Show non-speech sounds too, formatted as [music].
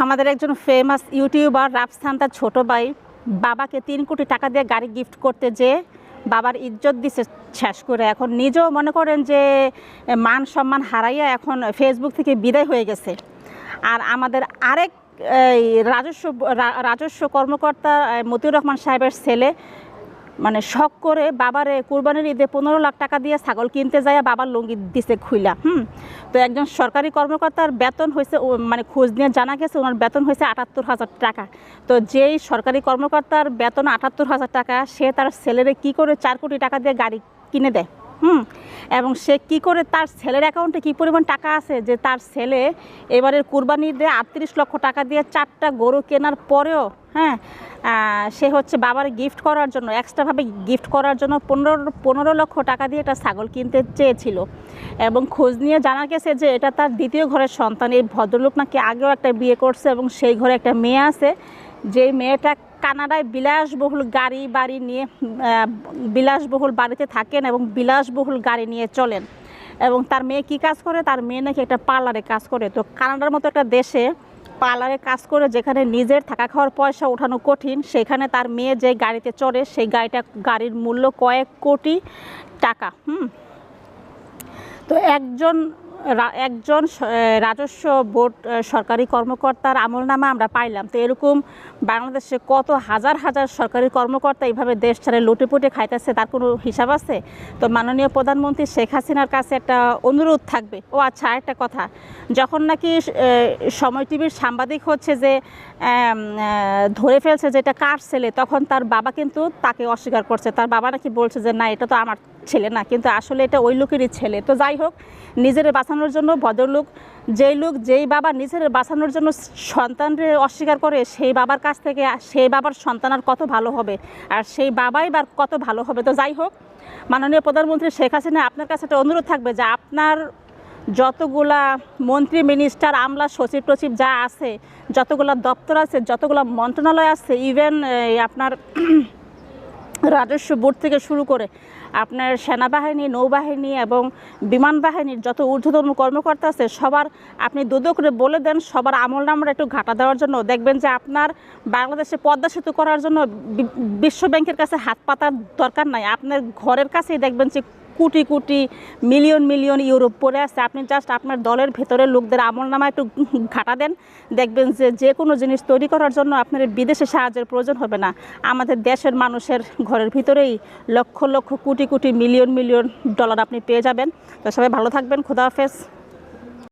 আমাদের একজন famous YouTuber Rafsan তার ছোটো ভাই বাবাকে তিন কোটি টাকা দিয়ে গাড়ি গিফট করতে যে বাবার ইজ্জত দিছে শেষ করে। এখন নিজেও মনে করেন যে মান সম্মান হারাইয়া এখন ফেসবুক থেকে বিদায় হয়ে গেছে। আর আমাদের আরেক এই, রাজস্ব রাজস্ব কর্মকর্তা মতিউর রহমান সাহেবের ছেলে মানে শখ করে বাবারে কুরবানির ঈদে পনেরো লাখ টাকা দিয়ে ছাগল কিনতে যায় বাবার লুঙ্গি দিছে খুইলা, হুম? তো একজন সরকারি কর্মকর্তার বেতন হয়েছে মানে খোঁজ নিয়ে জানা গেছে ওনার বেতন হয়েছে আটাত্তর হাজার টাকা। তো যেই সরকারি কর্মকর্তার বেতন আটাত্তর হাজার টাকা, সে তার ছেলেরে কি করে চার কোটি টাকা দিয়ে গাড়ি কিনে দেয়? হুম, এবং সে কি করে তার ছেলের অ্যাকাউন্টে কি পরিমাণ টাকা আছে? যে তার ছেলে এবারের কুরবানি দিয়ে আটত্রিশ লক্ষ টাকা দিয়ে চারটা গরু কেনার পরেও হ্যাঁ সে হচ্ছে বাবার গিফট করার জন্য এক্সট্রাভাবে গিফট করার জন্য পনেরো পনেরো লক্ষ টাকা দিয়ে একটা ছাগল কিনতে চেয়েছিল। এবং খোঁজ নিয়ে জানা গেছে যে এটা তার দ্বিতীয় ঘরের সন্তান। এই ভদ্রলোক নাকি আগেও একটা বিয়ে করছে এবং সেই ঘরে একটা মেয়ে আছে। যেই মেয়েটা কানাডায় বিলাসবহুল গাড়ি বাড়ি নিয়ে বিলাসবহুল বাড়িতে থাকেন এবং বিলাসবহুল গাড়ি নিয়ে চলেন। এবং তার মেয়ে কি কাজ করে? তার মেয়ে নাকি একটা পার্লারে কাজ করে। তো কানাডার মতো একটা দেশে পার্লারে কাজ করে, যেখানে নিজের থাকা খাওয়ার পয়সা ওঠানো কঠিন, সেখানে তার মেয়ে যে গাড়িতে চড়ে, সেই গাড়িটা, গাড়ির মূল্য কয়েক কোটি টাকা, হুম। তো একজন একজন রাজস্ব বোর্ড সরকারি কর্মকর্তার আমলনামা আমরা পাইলাম। তো এরকম বাংলাদেশে কত হাজার হাজার সরকারি কর্মকর্তা এইভাবে দেশ ছাড়ে লুটেপুটে খাইতেছে, তার কোনো হিসাব আছে? তো মাননীয় প্রধানমন্ত্রী শেখ হাসিনার কাছে একটা অনুরোধ থাকবে। ও আচ্ছা একটা কথা। যখন নাকি সময় টিভির সাংবাদিক হচ্ছে যে ধরে ফেলছে যে এটা কার ছেলে, তখন তার বাবা কিন্তু তাকে অস্বীকার করছে। তার বাবা নাকি বলছে যে, না, এটা তো আমার ছেলে না, কিন্তু আসলে এটা ওই লোকেরই ছেলে। তো যাই হোক, নিজের বাঁচানোর জন্য ভদ্রলোক, যেই লোক যেই বাবা নিজের বাঁচানোর জন্য সন্তানরে অস্বীকার করে, সেই বাবার কাছ থেকে সেই বাবার সন্তান আর কত ভালো হবে? আর সেই বাবাই বা কত ভালো হবে? তো যাই হোক, মাননীয় প্রধানমন্ত্রী শেখ হাসিনা, আপনার কাছে একটা অনুরোধ থাকবে যে আপনার যতগুলা মন্ত্রী, মিনিস্টার, আমলা, সচিব টচিব যা আছে, যতগুলা দপ্তর আছে, যতগুলা মন্ত্রণালয় আছে, ইভেন আপনার [clears throat] রাজস্ব বোর্ড থেকে শুরু করে আপনার সেনাবাহিনী, নৌবাহিনী এবং বিমান বাহিনীর যত ঊর্ধ্বতন কর্মকর্তা আছে, সবার আপনি দুদো করে বলে দেন, সবার আমল নামরা একটু ঘাটা দেওয়ার জন্য। দেখবেন যে আপনার বাংলাদেশে পদ্মা সেতু করার জন্য বিশ্ব ব্যাংকের কাছে হাত পাতার দরকার নাই। আপনার ঘরের কাছেই দেখবেন যে crore crore million million Europe পরে আছে। আপনি জাস্ট আপনার দলের ভেতরের লোকদের আমল নামা একটু [laughs] ঘাটা দেন। দেখবেন যে যে কোনো জিনিস তৈরি করার জন্য আপনার বিদেশে সাহায্যের প্রয়োজন হবে না। আমাদের দেশের মানুষের ঘরের ভিতরেই lakh lakh crore crore million million dollar আপনি পেয়ে যাবেন। তো সবাই ভালো থাকবেন। খুদা হাফেজ।